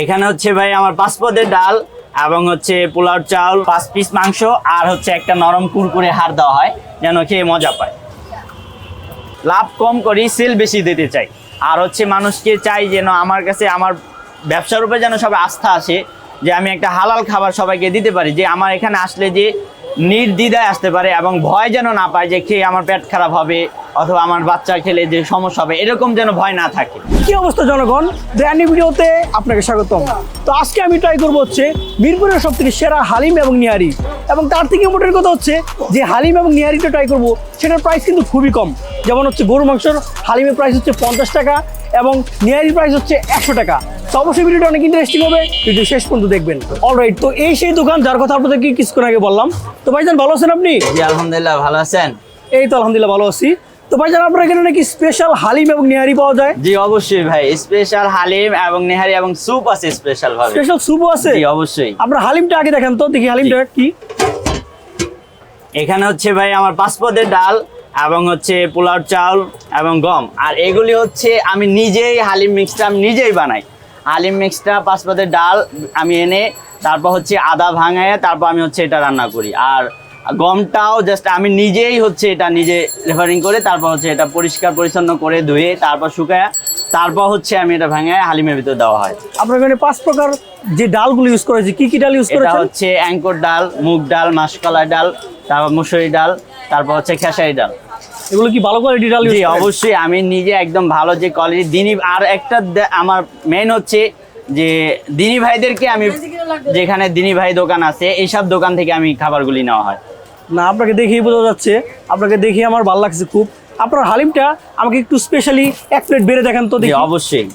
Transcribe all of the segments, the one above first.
এখানে হচ্ছে ভাই আমার পাঁচ পদের ডাল এবং হচ্ছে পোলাও, চাউল, পাঁচ পিস মাংস আর হচ্ছে একটা নরম কুরকুরে হাড় দেওয়া হয়, যেন খেয়ে মজা পায়। লাভ কম করি সেল বেশি দিতে চাই। আর হচ্ছে মানুষকে চাই যেন আমার কাছে আমার ব্যবসার উপরে যেন সবাই আস্থা আসে, যে আমি একটা হালাল খাবার সবাইকে দিতে পারি, যে আমার এখানে আসলে যে নির্দ্বিধায় আসতে পারে এবং ভয় যেন না পায় যে খেয়ে আমার পেট খারাপ হবে অথবা আমার বাচ্চা খেলে যে সমস্যা হবে, এরকম যেন ভয় না থাকে। কি অবস্থা জনগণ? ব্র্যান্ড ভিডিওতে আপনাকে স্বাগতম। তো আজকে আমি ট্রাই করব হচ্ছে মিরপুরের সব থেকে সেরা হালিম এবং নিহারি। এবং তার থেকে মোটের কথা হচ্ছে যে হালিম এবং নিহারিটা ট্রাই করব, সেটার প্রাইস কিন্তু খুবই কম। যেমন হচ্ছে গরু মাংসর হালিমের প্রাইস হচ্ছে পঞ্চাশ টাকা এবং নিহারির প্রাইস হচ্ছে একশো টাকা। তো অবশ্যই ভিডিওটা অনেক ইন্টারেস্টিং হবে। ভিডিও শেষ পর্যন্ত দেখবেন। অলরাইট তো এই সেই দোকান যার কথা আপনাদেরকে কিছুক্ষণ আগে বললাম। তো ভাইজান ভালো আছেন আপনি? জি আলহামদুলিল্লাহ ভালো আছেন? এই তো আলহামদুলিল্লাহ ভালো আছি। তো ভাইজান আপনার এখানে নাকি স্পেশাল হালিম এবং নিহারি পাওয়া যায়? জি অবশ্যই ভাই স্পেশাল হালিম এবং নেহারি এবং স্যুপ আছে স্পেশাল ভাবে স্পেশাল স্যুপও আছে? জি অবশ্যই। আপনার হালিমটা আগে দেখেন তো দেখি হালিমটা কি। এখানে হচ্ছে ভাই আমার পাঁচ পদের ডাল এবং হচ্ছে পোলাও চাউল এবং গম। আর এগুলি হচ্ছে আমি নিজেই হালিম মিক্সটা আমি নিজেই বানাই। হালিম মিক্সটা পাঁচ পদের ডাল আমি এনে তারপর হচ্ছে আদা ভাঙায় তারপর আমি হচ্ছে এটা রান্না করি। আর গমটাও জাস্ট আমি নিজেই হচ্ছে এটা নিজে রেফারিং করে তারপর হচ্ছে এটা পরিষ্কার পরিচ্ছন্ন করে ধুয়ে তারপর শুকায় তারপর হচ্ছে আমি এটা ভাঙায় হালিমের ভিতর দেওয়া হয়। আপনার এখানে পাঁচ প্রকার যে ডালগুলো ইউজ করেছে কি কি ডাল ইউজ এটা করেছেন? হচ্ছে অ্যাঙ্কর ডাল মুগ ডাল মাসকলাই ডাল তারপর মুসুরি ডাল তারপর হচ্ছে খেসারি ডাল। এগুলো কি ভালো কোয়ালিটি ডাল ইউজ জি অবশ্যই আমি নিজে একদম ভালো যে কোয়ালিটি দিনী আর একটা আমার মেন হচ্ছে যে দিনী ভাইদেরকে আমি যেখানে দিনী ভাই দোকান আছে এইসব দোকান থেকে আমি খাবারগুলি নেওয়া হয়। না আপনাকে দেখেই বোঝা যাচ্ছে আপনাকে দেখে আমার ভালো লাগছে খুব। আপনার হালিমটা আমাকে একটু স্পেশালি এক প্লেট বেড়ে দেখান তো দেখি। অবশ্যই।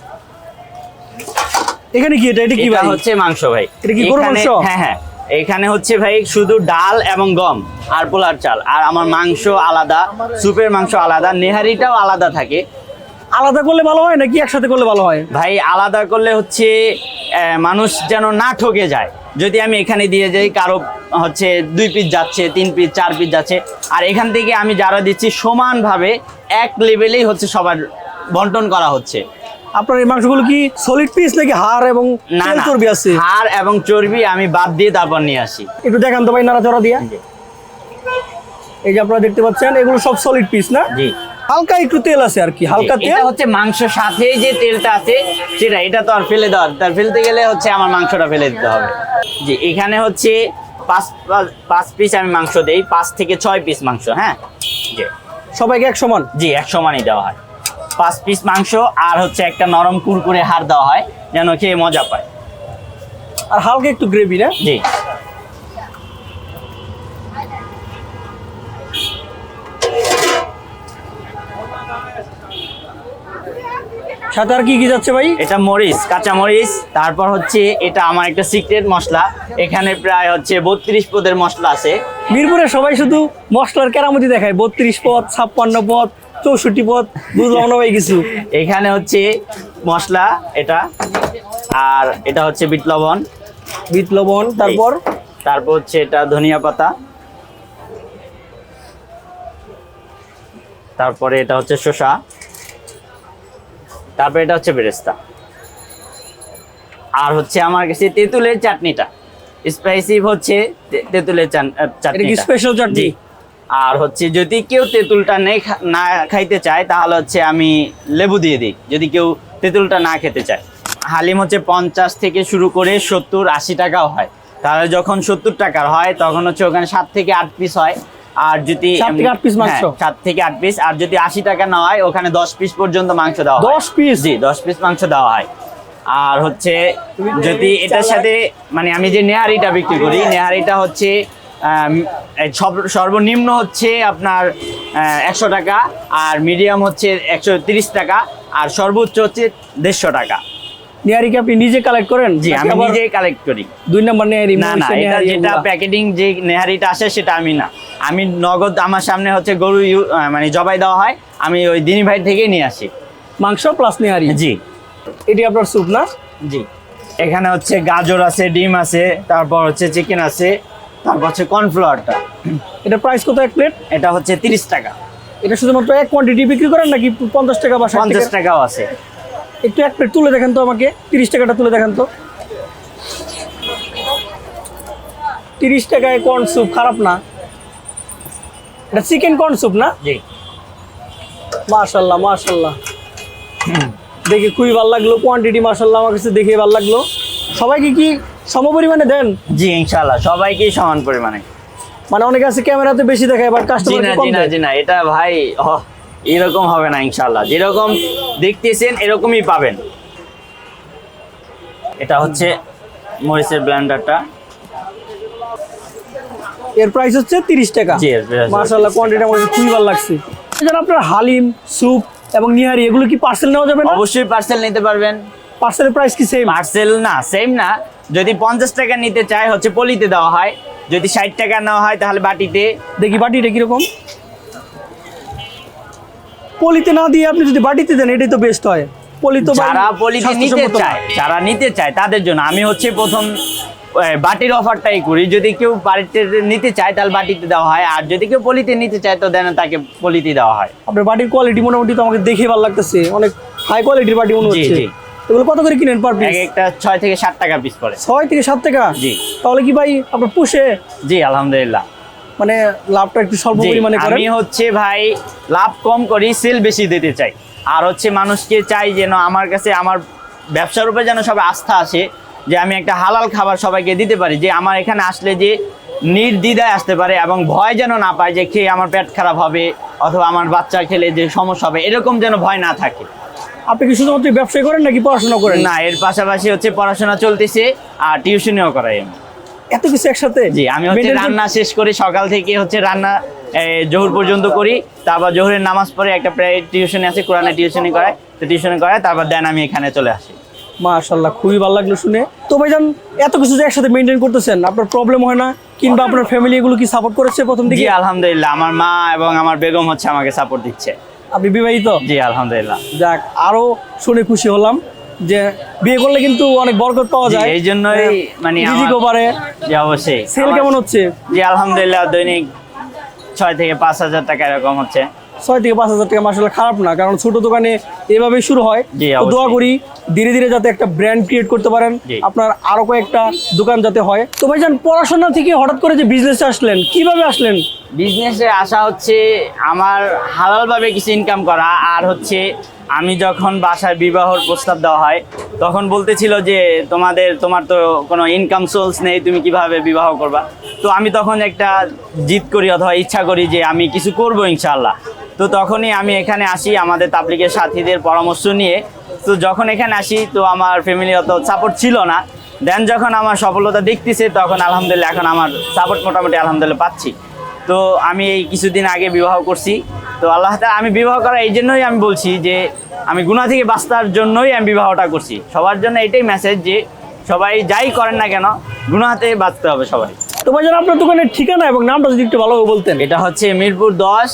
এখানে কি এটা? এটা কি ভাই? হচ্ছে মাংস ভাই। এটা কি গরুর মাংস? হ্যাঁ হ্যাঁ। এখানে হচ্ছে ভাই শুধু ডাল এবং গম আর পোলার চাল। আর আমার মাংস আলাদা সুপের মাংস আলাদা নেহারিটাও আলাদা থাকে। আলাদা করলে ভালো হয় নাকি একসাথে করলে ভালো হয়? ভাই আলাদা করলে হচ্ছে মানুষ যেন না ঠকে যায়। যদি আমি এখানে দিয়ে যাই কারও হচ্ছে দুই পিস যাচ্ছে তিন পিস চার পিস যাচ্ছে আর এখান থেকে আমি যারা দিচ্ছি সমানভাবে এক লেভেলেই হচ্ছে সবার বন্টন করা হচ্ছে। আপনার এই মাংসগুলো কি সলিড পিস নাকি হাড় এবং না চর্বি আছে? হাড় এবং চর্বি আমি বাদ দিয়ে তারপর নিয়ে আসি। একটু দেখান তো ভাই নাড়াচড়া দিয়া। এই যে আপনারা দেখতে পাচ্ছেন এগুলো সব সলিড পিস না? জি। হালকা একটু তেল আছে আর কি হালকা এটা তেল? হচ্ছে মাংস সাথে যে তেলটা আছে সেটা এটা তো আর ফেলে দেওয়ার তার ফেলতে গেলে হচ্ছে আমার মাংসটা ফেলে দিতে হবে। জি এখানে হচ্ছে পাঁচ পাঁচ- পাঁচ পিস আমি মাংস দেই পাঁচ থেকে ছয় পিস মাংস হ্যাঁ? জি। সবাইকে এক সমান? জি এক সমানই দেওয়া হয়। পাঁচ পিস মাংস আর হচ্ছে একটা নরম কুরকুরে হাড় দেওয়া হয় যেন খেয়ে মজা পায়। আর হালকা একটু গ্রেভি না? জি। সাথে আর কি কি যাচ্ছে ভাই? এটা মরিচ কাঁচা মরিচ তারপর হচ্ছে এটা আমার একটা সিক্রেট মশলা। এখানে প্রায় হচ্ছে বত্রিশ পদের মশলা আছে। মিরপুরে সবাই শুধু মশলার কেরামতি দেখায় বত্রিশ পদ ছাপ্পান্ন পদ চৌষট্টি পদ বুঝলাম না ভাই কিছু। এখানে হচ্ছে মশলা এটা আর এটা হচ্ছে বিট লবণ। বিট লবণ তারপর? তারপর হচ্ছে এটা ধনিয়া পাতা। তারপরে এটা হচ্ছে শসা। তারপরে এটা হচ্ছে বেরেস্তা। আর হচ্ছে আমার কাছে তেঁতুলের চাটনিটা। স্পাইসি হচ্ছে তেঁতুলের চাটনিটা। স্পেশাল চাটনি? আর হচ্ছে যদি কেউ তেঁতুলটা নেই না খাইতে চায় তাহলে হচ্ছে আমি লেবু দিয়ে দিই। যদি কেউ তেঁতুলটা না খেতে চায়। হালিম হচ্ছে পঞ্চাশ থেকে শুরু করে সত্তর আশি টাকাও হয়। তাহলে যখন সত্তর টাকার হয় তখন হচ্ছে ওখানে সাত থেকে আট পিস হয়। আর যদি সাত থেকে আট piece হ্যাঁ, সাত থেকে আট পিস আর যদি আশি টাকা না হয় ওখানে দশ পিস পর্যন্ত মাংস দেওয়া হয়। দশ পিস জি দশ পিস মাংস দেওয়া হয়। আর হচ্ছে যদি এটার সাথে মানে আমি যে নেহারিটা বিক্রি করি নেহারিটা হচ্ছে সর্বনিম্ন হচ্ছে আপনার একশো টাকা আর মিডিয়াম হচ্ছে একশো টাকা আর সর্বোচ্চ হচ্ছে দেড়শো টাকা। নেহারি কি আপনি নিজে কালেক্ট করেন? জি আমি নিজেই কালেক্ট করি। দুই নম্বর নেহারি না না এটা যেটা প্যাকেটিং যে নেহারিটা আসে সেটা আমি না। আমি নগদ আমার সামনে হচ্ছে গরু মানে জবাই দেওয়া হয় আমি ওই দিনী ভাই থেকেই নিয়ে আসি। মাংস প্লাস নেহারি? জি। এটি আপনার স্যুপ না? জি। এখানে হচ্ছে গাজর আছে ডিম আছে তারপর হচ্ছে চিকেন আছে তারপর হচ্ছে কর্নফ্লাওয়ারটা। এটা প্রাইস কত এক প্লেট এটা হচ্ছে তিরিশ টাকা। এটা শুধুমাত্র এক কোয়ান্টিটি বিক্রি করেন নাকি পঞ্চাশ টাকা বা পঞ্চাশ টাকা? টাকাও আছে। একটু এক প্লেট তুলে দেখেন তো আমাকে। তিরিশ টাকাটা তুলে দেখেন তো। তিরিশ টাকায় কর্ন স্যুপ খারাপ না। এটা চিকেন কর্ন স্যুপ না? জি। মাশাল্লাহ মাশাল্লাহ। দেখে খুবই ভালো লাগল। কোয়ান্টিটি মাশাল্লাহ আমার কাছে দেখে ভালো লাগল। সবাইকে কি সম পরিমাণে দেন? জি ইনশাল্লাহ সবাইকেই সমান পরিমাণে। মানে অনেকে আছে ক্যামেরাতে বেশি দেখায় বাট জি কাস্টমার না জি না জি না এটা ভাই এরকম হবে না ইনশাল্লাহ যেরকম দেখতেছেন এরকমই পাবেন। এটা হচ্ছে মরিচের ব্লেন্ডারটা এর প্রাইস হচ্ছে তিরিশ টাকা। জি, 30 কোয়ান্টিটি আমার খুবই ভালো লাগছে। এছাড়া আপনার হালিম স্যুপ এবং নিহারি এগুলো কি পার্সেল নেওয়া যাবে না? অবশ্যই পার্সেল নিতে পারবেন। পার্সেলের প্রাইস কি সেম পার্সেল না সেম না। যদি পঞ্চাশ টাকা নিতে চায় হচ্ছে পলিতে দেওয়া হয়। যদি ষাট টাকা নেওয়া হয় তাহলে বাটিতে। দেখি বাটিটা কীরকম। পলিতে না দিয়ে আপনি যদি বাটিতে দেন এটাই তো বেস্ট হয়। পলি তো যারা পলিতে নিতে চায় যারা নিতে চায় তাদের জন্য আমি হচ্ছে প্রথম বাটির অফারটাই করি। যদি কেউ বাড়িতে নিতে চায় তাহলে বাটিতে দেওয়া হয়। আর যদি কেউ পলিতে নিতে চায় তো দেন তাকে পলিতে দেওয়া হয়। আপনার বাটির কোয়ালিটি মোটামুটি তো আমাকে দেখে ভালো লাগতেছে। অনেক হাই কোয়ালিটির বাটি মনে হচ্ছে। এগুলো কত করে কিনেন পার পিস একটা ছয় থেকে ষাট টাকা পিস পড়ে। ছয় থেকে সাত টাকা? জি। তাহলে কি ভাই আপনার পুষে? জি আলহামদুলিল্লাহ। মানে লাভটা একটু স্বল্প পরিমাণে করেন? আমি হচ্ছে ভাই লাভ কম করি সেল বেশি দিতে চাই। আর হচ্ছে মানুষকে চাই যেন আমার কাছে আমার ব্যবসার উপরে যেন সবাই আস্থা আসে যে আমি একটা হালাল খাবার সবাইকে দিতে পারি যে আমার এখানে আসলে যে নির্দ্বিধায় আসতে পারে এবং ভয় যেন না পায় যে খেয়ে আমার পেট খারাপ হবে অথবা আমার বাচ্চা খেলে যে সমস্যা হবে এরকম যেন ভয় না থাকে। আপনি কি শুধুমাত্র ব্যবসায় করেন নাকি পড়াশোনা করেন? না এর পাশাপাশি হচ্ছে পড়াশোনা চলতেছে আর টিউশনিও করাই আমি। এত কিছু একসাথে? জি আমি হচ্ছে রান্না শেষ করে সকাল থেকে হচ্ছে রান্না জোহর পর্যন্ত করি তারপর জোহরের নামাজ পড়ে একটা প্রায় টিউশনে আছে কোরআনে টিউশনি করায় তো টিউশনি করায় তারপর দেন আমি এখানে চলে আসি। মাশাল্লাহ খুবই ভালো লাগল শুনে। তো ভাইজান এত কিছু যে একসাথে মেনটেন করতেছেন আপনার প্রবলেম হয় না? কিংবা আপনার ফ্যামিলি এগুলো কি সাপোর্ট করেছে প্রথম জি দিকে? আলহামদুলিল্লাহ আমার মা এবং আমার বেগম হচ্ছে আমাকে সাপোর্ট দিচ্ছে। আপনি বিবাহিত? জি আলহামদুলিল্লাহ। যাক আরও শুনে খুশি হলাম যে বিয়ে করলে কিন্তু অনেক বরকত পাওয়া যায়। এই জন্যই মানে রিজিকও পারে জি অবশ্যই। সেল কেমন হচ্ছে? জি আলহামদুলিল্লাহ দৈনিক ছয় থেকে পাঁচ হাজার টাকা এরকম হচ্ছে। ছয় থেকে পাঁচ হাজার টাকা মাসাল্লাহ খারাপ না কারণ ছোট দোকানে এভাবেই শুরু হয়। দোয়া করি ধীরে ধীরে যাতে একটা ব্র্যান্ড ক্রিয়েট করতে পারেন। আপনার আরও কয়েকটা দোকান যাতে হয়। তো ভাইজান পড়াশোনা থেকে হঠাৎ করে যে বিজনেসে আসলেন কীভাবে আসলেন? বিজনেসে আসা হচ্ছে আমার হালালভাবে কিছু ইনকাম করা আর হচ্ছে আমি যখন বাসায় বিবাহর প্রস্তাব দেওয়া হয়, তখন বলতেছিল যে, তোমাদের, তোমার তো কোনো ইনকাম সোর্স নেই, তুমি কীভাবে বিবাহ করবা? তো আমি তখন একটা জিদ করি অথবা ইচ্ছা করি যে, আমি কিছু করব ইনশাল্লাহ তো তখনই আমি এখানে আসি, আমাদের তাবলিকের সাথীদের পরামর্শ নিয়ে। তো যখন এখানে আসি, তো আমার ফ্যামিলি অত সাপোর্ট ছিল না। দেন যখন আমার সফলতা দেখতেছে, তখন আলহামদুলিল্লাহ, এখন আমার সাপোর্ট মোটামুটি আলহামদুলিল্লাহ পাচ্ছি। তো আমি এই কিছুদিন আগে বিবাহ করছি। তো আল্লাহ আমি বিবাহ করা এই জন্যই আমি বলছি যে আমি গুণা থেকে বাঁচতার জন্যই আমি বিবাহটা করছি। সবার জন্য এটাই মেসেজ যে সবাই যাই করেন না কেন গুণা থেকে বাঁচতে হবে সবাই। তো ভাইজান আপনার দোকানের ঠিকানা এবং নামটা যদি একটু ভালোভাবে বলতেন। এটা হচ্ছে মিরপুর দশ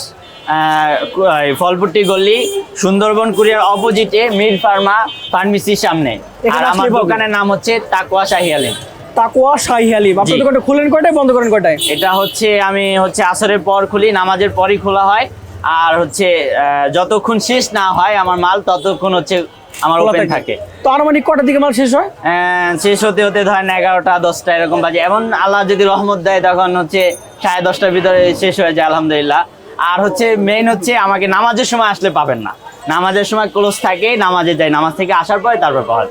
ফলপুটি গল্লি সুন্দরবন কুরিয়ার অপোজিটে মির ফার্মা ফার্মেসির সামনে। আর আমার দোকানের নাম হচ্ছে তাকওয়া শাহি আলিম। তাকুয়া শাহি হালিম আপনার। দোকানটা খুলেন কয়টায় বন্ধ করেন কয়টায়? এটা হচ্ছে আমি হচ্ছে আসরের পর খুলি নামাজের পরই খোলা হয়। আর হচ্ছে যতক্ষণ শেষ না হয় আমার মাল ততক্ষণ হচ্ছে আমার ওপেন থাকে। তো আনুমানিক কটার দিকে মাল শেষ হয়? শেষ হতে হতে ধরেন এগারোটা দশটা এরকম বাজে। এমন আল্লাহ যদি রহমত দেয় তখন হচ্ছে সাড়ে দশটার ভিতরে শেষ হয়ে যায় আলহামদুলিল্লাহ। আর হচ্ছে মেইন হচ্ছে আমাকে নামাজের সময় আসলে পাবেন না। নামাজের সময় ক্লোজ থাকে নামাজে যাই। নামাজ থেকে আসার পরে তারপর পাওয়া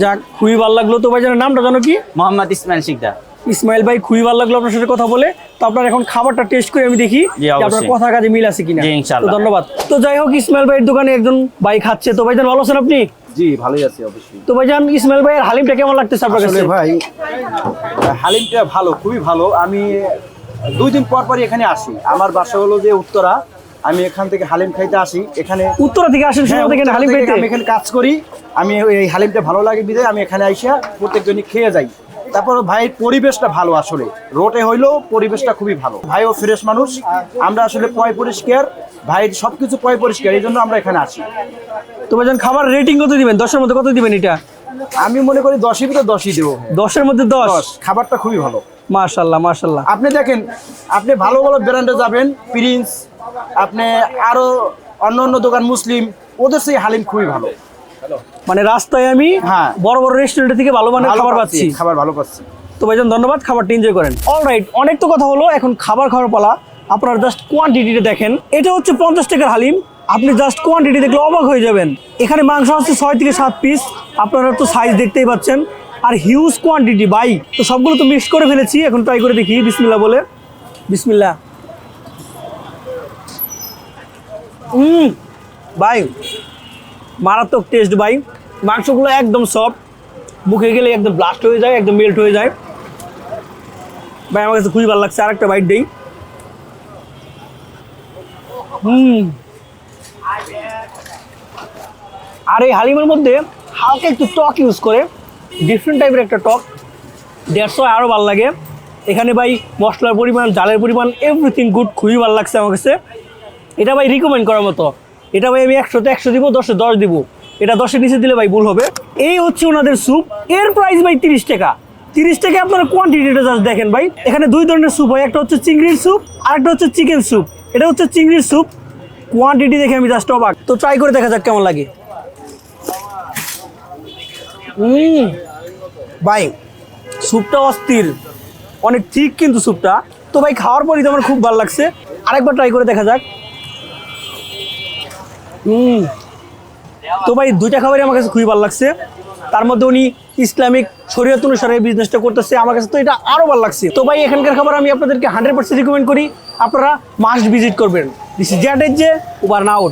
যাক খুবই ভালো লাগল। তো ভাইজানের নামটা জানো কি? মোহাম্মদ ইসমাইল শিকদার। ইসমাইল ভাই খুবই ভালো লাগল আপনার সাথে কথা বলে। তো আপনার এখন খাবারটা টেস্ট করে আমি দেখি আপনার কথা কাজে মিল আছে কিনা। তো ধন্যবাদ। তো যাই হোক ইসমাইল ভাইয়ের দোকানে একজন ভাই খাচ্ছে। তো ভাইজান ভালো আছেন আপনি? জি ভালোই আছি অবশ্যই। তো ভাইজান ইসমাইল ভাইয়ের হালিমটা কেমন লাগতেছে আপনার কাছে? ভাই হালিমটা ভালো খুবই ভালো। আমি দুই দিন পর পরই এখানে আসি। আমার বাসা হলো যে উত্তরা। আমি এখান থেকে হালিম খাইতে আসি। এখানে উত্তরা থেকে আসেন হ্যাঁ, থেকে হালিম খাইতে? আমি এখানে কাজ করি। আমি এই হালিমটা ভালো লাগে আমি এখানে আইসা প্রত্যেকজনই খেয়ে যাই। তারপর ভাইয়ের পরিবেশটা ভালো আসলে। রোটে হইলেও পরিবেশটা খুবই ভালো। ভাইও ফ্রেশ মানুষ। আমরা আসলে পয় পরিষ্কার। ভাইয়ের সবকিছু পয় পরিষ্কার এই জন্য আমরা এখানে আসি তো ভাইজান খাবার রেটিং কত দিবেন? দশের মধ্যে কত দিবেন এটা? আমি মনে করি দশই ভিতরে দশই দেবো। দশের মধ্যে দশ? খাবারটা খুবই ভালো। মাশাল্লাহ মাশাল্লাহ। আপনি দেখেন আপনি ভালো ভালো ব্র্যান্ডে যাবেন প্রিন্স আপনি আরও অন্য অন্য দোকান মুসলিম ওদের সেই হালিম খুবই ভালো। মানে রাস্তায় আমি হ্যাঁ। বড় বড় রেস্টুরেন্ট থেকে ভালো মানের খাবার পাচ্ছি, খাবার ভালো পাচ্ছি। তো ভাইজান ধন্যবাদ খাবারটা এনজয় করেন। অলরাইট অনেক তো কথা হলো এখন খাবার খাওয়ার পালা। আপনারা জাস্ট কোয়ান্টিটিটা দেখেন। এটা হচ্ছে পঞ্চাশ টাকার হালিম। আপনি জাস্ট কোয়ান্টিটি দেখলে অবাক হয়ে যাবেন। এখানে মাংস আছে ছয় থেকে সাত পিস আপনারা তো সাইজ দেখতেই পাচ্ছেন। আর হিউজ কোয়ান্টিটি বাই তো সবগুলো তো মিক্স করে ফেলেছি। এখন ট্রাই করে দেখি বিসমিল্লা বলে। বিসমিল্লা হুম ভাই মারাত্মক টেস্ট ভাই। মাংসগুলো একদম সফট মুখে গেলে একদম ব্লাস্ট হয়ে যায়, একদম মেল্ট হয়ে যায়। ভাই, আমার কাছে খুবই ভালো লাগছে আর একটা বাইট দেই। হুম। আর এই হালিমের মধ্যে হালকা একটু টক ইউজ করে। ডিফারেন্ট টাইপের একটা টক। দেড়শো আরও ভালো লাগে। এখানে ভাই, মশলার পরিমাণ, জালের পরিমাণ এভরিথিং গুড খুবই ভালো লাগছে আমার কাছে। এটা ভাই রিকমেন্ড করার মতো। এটা ভাই আমি একশোতে একশো দিব, দশে দশ দিব। এটা দশের নিচে দিলে ভাই ভুল হবে। এই হচ্ছে ওনাদের স্যুপ। এর প্রাইস ভাই তিরিশ টাকা। তিরিশ টাকা আপনারা কোয়ান্টিটিটা জাস্ট দেখেন ভাই। এখানে দুই ধরনের স্যুপ হয়। একটা হচ্ছে চিংড়ির স্যুপ, আর একটা হচ্ছে চিকেন স্যুপ। এটা হচ্ছে চিংড়ির স্যুপ। কোয়ান্টিটি দেখে আমি জাস্ট অবাক। তো ট্রাই করে দেখা যাক কেমন লাগে। ভাই, স্যুপটা অস্থির। অনেক ঠিক কিন্তু স্যুপটা। তো ভাই খাওয়ার পরই তো আমার খুব ভালো লাগছে। আরেকবার ট্রাই করে দেখা যাক। তো ভাই দুইটা খাবারই আমার কাছে খুবই ভালো লাগছে। তার মধ্যে উনি ইসলামিক শরীয়ত অনুসারে বিজনেসটা করতেছে। আমার কাছে তো এটা আরও ভালো লাগছে। তো ভাই, এখানকার খাবার আমি আপনাদেরকে হান্ড্রেড পার্সেন্ট রিকমেন্ড করি। আপনারা মাস্ট ভিজিট করবেন। দিস ইজ জ্যাটের যে উবার নাউট